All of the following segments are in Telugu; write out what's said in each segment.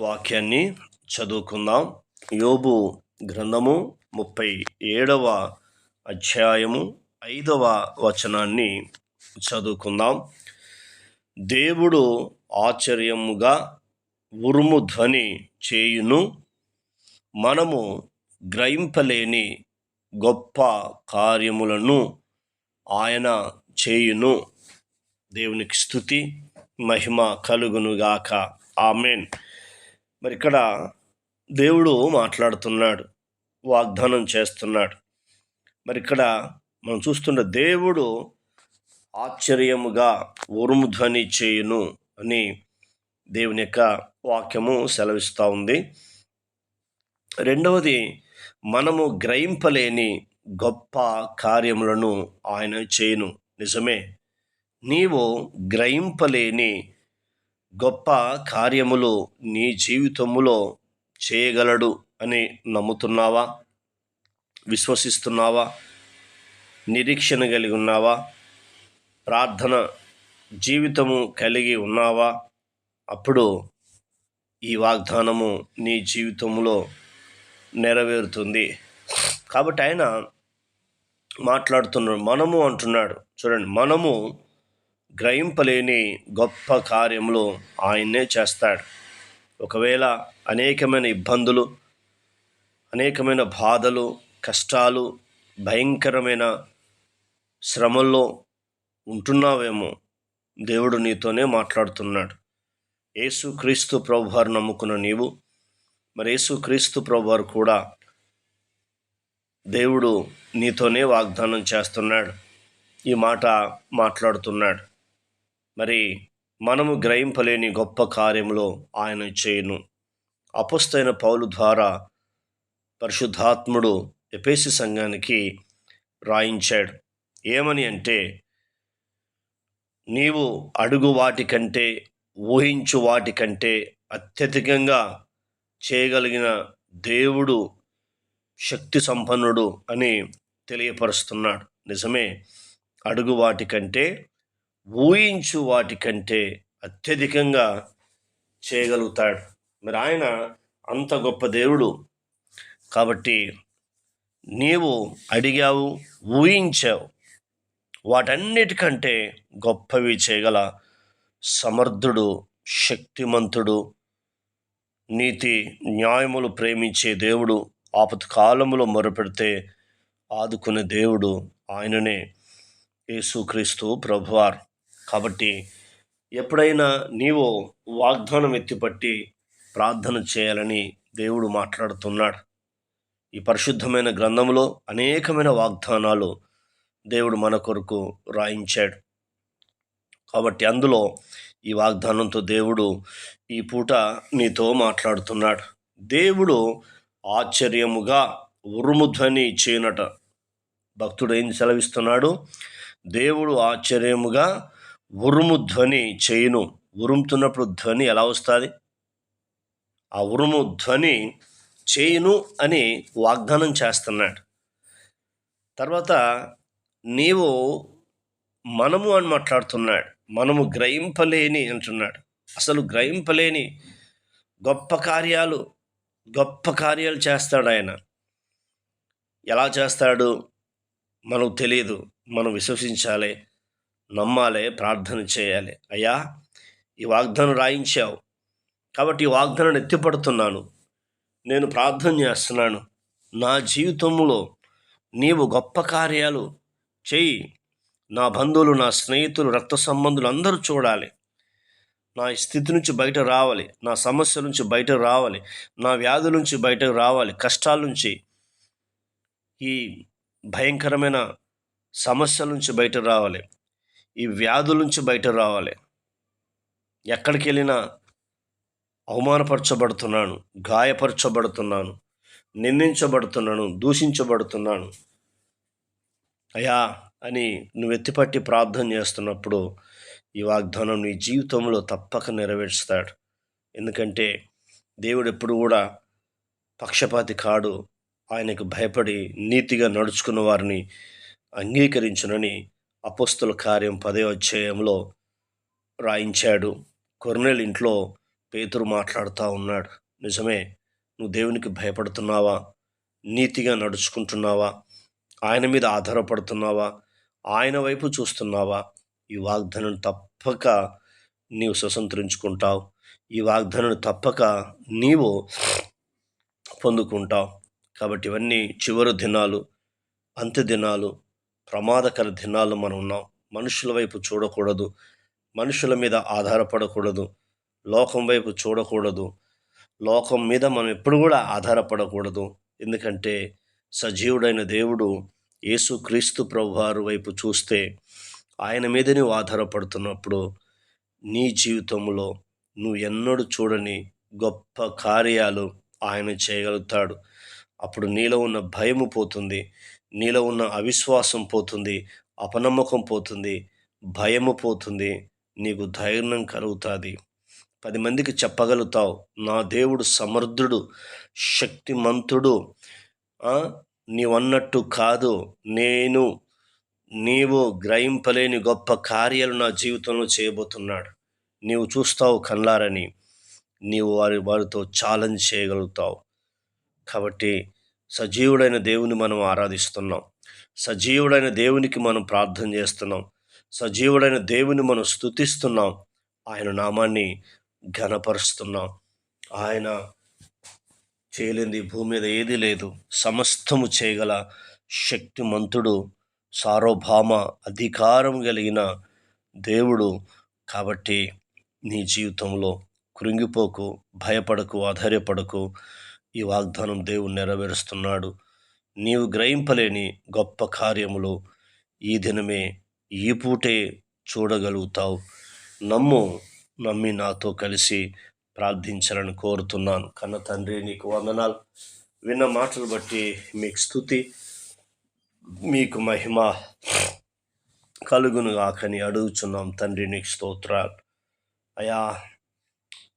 వాక్యాన్ని చదువుకుందాం. యోబు గ్రంథము ముప్పై ఏడవ అధ్యాయము ఐదవ వచనాన్ని చదువుకుందాం. దేవుడు ఆశ్చర్యముగా ఉరుము ధ్వని చేయును. మనము గ్రహింపలేని గొప్ప కార్యములను ఆయన చేయును. దేవునికి స్థుతి మహిమ కలుగునుగాక. ఆమెన్. మరి ఇక్కడ దేవుడు మాట్లాడుతున్నాడు వాగ్దానం చేస్తున్నాడు. మరి ఇక్కడ మనం చూస్తున్న దేవుడు ఆశ్చర్యముగా ఉరుముధ్వని చేయును అని దేవుని యొక్క వాక్యము సెలవిస్తూ ఉంది. రెండవది మనము గ్రహింపలేని గొప్ప కార్యములను ఆయన చేయును. నిజమే నీవు గ్రహింపలేని గొప్ప కార్యములు నీ జీవితములో చేయగలడు అని నమ్ముతున్నావా? విశ్వసిస్తున్నావా? నిరీక్షణ కలిగి ఉన్నావా? ప్రార్థన జీవితము కలిగి ఉన్నావా? అప్పుడు ఈ వాగ్దానము నీ జీవితంలో నెరవేరుతుంది. కాబట్టి ఆయన మాట్లాడుతున్నాడు. మనము అంటున్నాడు. చూడండి మనము గ్రహింపలేని గొప్ప కార్యములు ఆయన్నే చేస్తాడు. ఒకవేళ అనేకమైన ఇబ్బందులు అనేకమైన బాధలు కష్టాలు భయంకరమైన శ్రమల్లో ఉంటున్నావేమో దేవుడు నీతోనే మాట్లాడుతున్నాడు. యేసు క్రీస్తు ప్రభువారు నమ్ముకున్న నీవు మరి యేసు క్రీస్తు ప్రభువారు కూడా దేవుడు నీతోనే వాగ్దానం చేస్తున్నాడు. ఈ మాట మాట్లాడుతున్నాడు. మరి మనము గ్రహింపలేని గొప్ప కార్యములో ఆయన చేయను. అపుస్తైన పౌలు ద్వారా పరిశుద్ధాత్ముడు ఎపేసి సంఘానికి రాయించాడు. ఏమని అంటే నీవు అడుగు వాటి కంటే ఊహించు వాటి కంటే అత్యధికంగా చేయగలిగిన దేవుడు శక్తి సంపన్నుడు అని తెలియపరుస్తున్నాడు. నిజమే అడుగు వాటి కంటే ఊహించు వాటికంటే అత్యధికంగా చేయగలుగుతాడు. మరి ఆయన అంత గొప్ప దేవుడు. కాబట్టి నీవు అడిగావు ఊహించావు. వాటన్నిటికంటే గొప్పవి చేయగల సమర్థుడు శక్తిమంతుడు నీతి న్యాయములు ప్రేమించే దేవుడు ఆపత కాలములో మొరపెడితే ఆదుకునే దేవుడు ఆయననే. యేసుక్రీస్తు ప్రభువార్. కాబట్టి ఎప్పుడైనా నీవు వాగ్దానం ఎత్తిపట్టి ప్రార్థన చేయాలని దేవుడు మాట్లాడుతున్నాడు. ఈ పరిశుద్ధమైన గ్రంథంలో అనేకమైన వాగ్దానాలు దేవుడు మన కొరకు రాయించాడు. కాబట్టి అందులో ఈ వాగ్దానంతో దేవుడు ఈ పూట నీతో మాట్లాడుతున్నాడు. దేవుడు ఆశ్చర్యముగా ఉరుముధ్వని చేయనట. భక్తుడు ఏం సెలవిస్తున్నాడు? దేవుడు ఆశ్చర్యముగా ఉరుము ధ్వని చేయును. ఉరుముతున్నప్పుడు ధ్వని ఎలా వస్తుంది? ఆ ఉరుము ధ్వని చేయును అని వాగ్దానం చేస్తున్నాడు. తర్వాత నీవు మనము అని మాట్లాడుతున్నాడు. మనము గ్రహింపలేని అంటున్నాడు. అసలు గ్రహింపలేని గొప్ప కార్యాలు గొప్ప కార్యాలు చేస్తాడు ఆయన. ఎలా చేస్తాడు? మనకు తెలియదు. మనం విశ్వసించాలి. నమ్మాలి ప్రార్థన చేయాలి. అయ్యా ఈ వాగ్దానం రాయించావు. కాబట్టి ఈ వాగ్దానాన్ని ఎత్తిపడుతున్నాను. నేను ప్రార్థన చేస్తున్నాను. నా జీవితంలో నీవు గొప్ప కార్యాలు చేయి. నా బంధువులు నా స్నేహితులు రక్త సంబంధులు అందరూ చూడాలి. నా స్థితి నుంచి బయట రావాలి. నా సమస్య నుంచి బయట రావాలి. నా వ్యాధుల నుంచి బయటకు రావాలి. కష్టాల నుంచి ఈ భయంకరమైన సమస్యల నుంచి బయట రావాలి. ఈ వ్యాధుల నుంచి బయట రావాలి. ఎక్కడికి వెళ్ళినా అవమానపరచబడుతున్నాను గాయపరచబడుతున్నాను నిందించబడుతున్నాను దూషించబడుతున్నాను. అయ్యా అని నువ్వు ఎత్తిపట్టి ప్రార్థన చేస్తున్నప్పుడు ఈ వాగ్దానం నీ జీవితంలో తప్పక నెరవేర్చుతాడు ఎందుకంటే దేవుడు ఎప్పుడు కూడా పక్షపాతి కాడు. ఆయనకు భయపడి నీతిగా నడుచుకున్న వారిని అంగీకరించునని అపస్తుల కార్యం పదే అధ్యాయంలో రాయించాడు. కొర్నెల్ ఇంట్లో పేతురు మాట్లాడుతూ ఉన్నాడు. నిజమే నువ్వు దేవునికి భయపడుతున్నావా? నీతిగా నడుచుకుంటున్నావా? ఆయన మీద ఆధారపడుతున్నావా? ఆయన వైపు చూస్తున్నావా? ఈ వాగ్దానం తప్పక నీవు స్వతంత్రించుకుంటావు. ఈ వాగ్దానం తప్పక నీవు పొందుకుంటావు. కాబట్టి ఇవన్నీ చివరి దినాలు అంత్య దినాలు ప్రమాదకర దినాలు మనం ఉన్నాం. మనుషుల వైపు చూడకూడదు. మనుషుల మీద ఆధారపడకూడదు. లోకం వైపు చూడకూడదు. లోకం మీద మనం ఎప్పుడు కూడా ఆధారపడకూడదు. ఎందుకంటే సజీవుడైన దేవుడు యేసుక్రీస్తు ప్రభువారు వైపు చూస్తే ఆయన మీద నువ్వు ఆధారపడుతున్నప్పుడు నీ జీవితంలో నువ్వు ఎన్నడూ చూడని గొప్ప కార్యాలు ఆయన చేయగలుగుతాడు. అప్పుడు నీలో ఉన్న భయము పోతుంది. నీలో ఉన్న అవిశ్వాసం పోతుంది అపనమ్మకం పోతుంది భయము పోతుంది నీకు ధైర్యం కలుగుతుంది. పది మందికి చెప్పగలుగుతావు నా దేవుడు సమర్థుడు శక్తిమంతుడు నీవన్నట్టు కాదు నేను నీవు గ్రహింపలేని గొప్ప కార్యాలు నా జీవితంలో చేయబోతున్నాడు. నీవు చూస్తావు కన్నారని నీవు వారి వారితో ఛాలెంజ్ చేయగలుగుతావు. కాబట్టి సజీవుడైన దేవుని మనం ఆరాధిస్తున్నాం. సజీవుడైన దేవునికి మనం ప్రార్థన చేస్తున్నాం. సజీవుడైన దేవుని మనం స్థుతిస్తున్నాం ఆయన నామాన్ని ఘనపరుస్తున్నాం. ఆయన చేయలేంది భూమి మీద ఏది లేదు. సమస్తము చేయగల శక్తిమంతుడు సార్వభౌమ అధికారం కలిగిన దేవుడు కాబట్టి నీ జీవితంలో కృంగిపోకు భయపడకు ఆధైర్యపడకు ఈ వాగ్దానం దేవుడు నెరవేరుస్తున్నాడు. నీవు గ్రహింపలేని గొప్ప కార్యములు ఈ దినమే ఈ పూటే చూడగలుగుతావు. నమ్ము నమ్మి నాతో కలిసి ప్రార్థించాలని కోరుతున్నాను. కన్న తండ్రి నీకు వందనాలు. విన్న మాటలు బట్టి మీకు స్థుతి. మీకు మహిమ కలుగును ఆకని అడుగుచున్నాం తండ్రి నీకు స్తోత్రాలు. అయా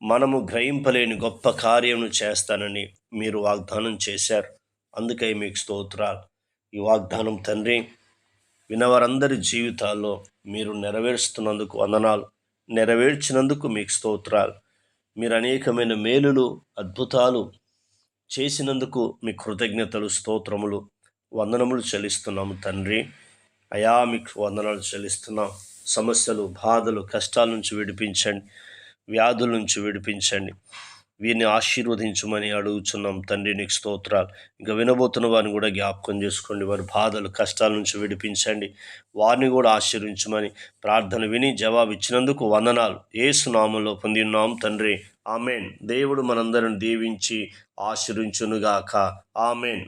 మనము గ్రహింపలేని గొప్ప కార్యమును చేస్తానని మీరు వాగ్దానం చేశారు. అందుకై మీకు స్తోత్రాలు. ఈ వాగ్దానం తండ్రి వినవారందరి జీవితాల్లో మీరు నెరవేరుస్తున్నందుకు వందనాలు. నెరవేర్చినందుకు మీకు స్తోత్రాలు. మీరు అనేకమైన మేలులు అద్భుతాలు చేసినందుకు మీ కృతజ్ఞతలు స్తోత్రములు వందనములు చెల్లిస్తున్నాము తండ్రి. అయా మీకు వందనాలు చెల్లిస్తున్నాం. సమస్యలు బాధలు కష్టాల నుంచి విడిపించండి. వ్యాధుల నుంచి విడిపించండి. వీరిని ఆశీర్వదించమని అడుగుచున్నాం. తండ్రి నీకు స్తోత్రాలు. ఇంకా వినబోతున్న వారిని కూడా జ్ఞాపకం చేసుకోండి. వారి బాధలు కష్టాల నుంచి విడిపించండి. వారిని కూడా ఆశీర్వించమని ప్రార్థన విని జవాబు ఇచ్చినందుకు వందనాలు. ఏసునామంలో పొందిన్నాం తండ్రి. ఆమెన్. దేవుడు మనందరిని దీవించి ఆశీర్వించునుగాక. ఆమెన్.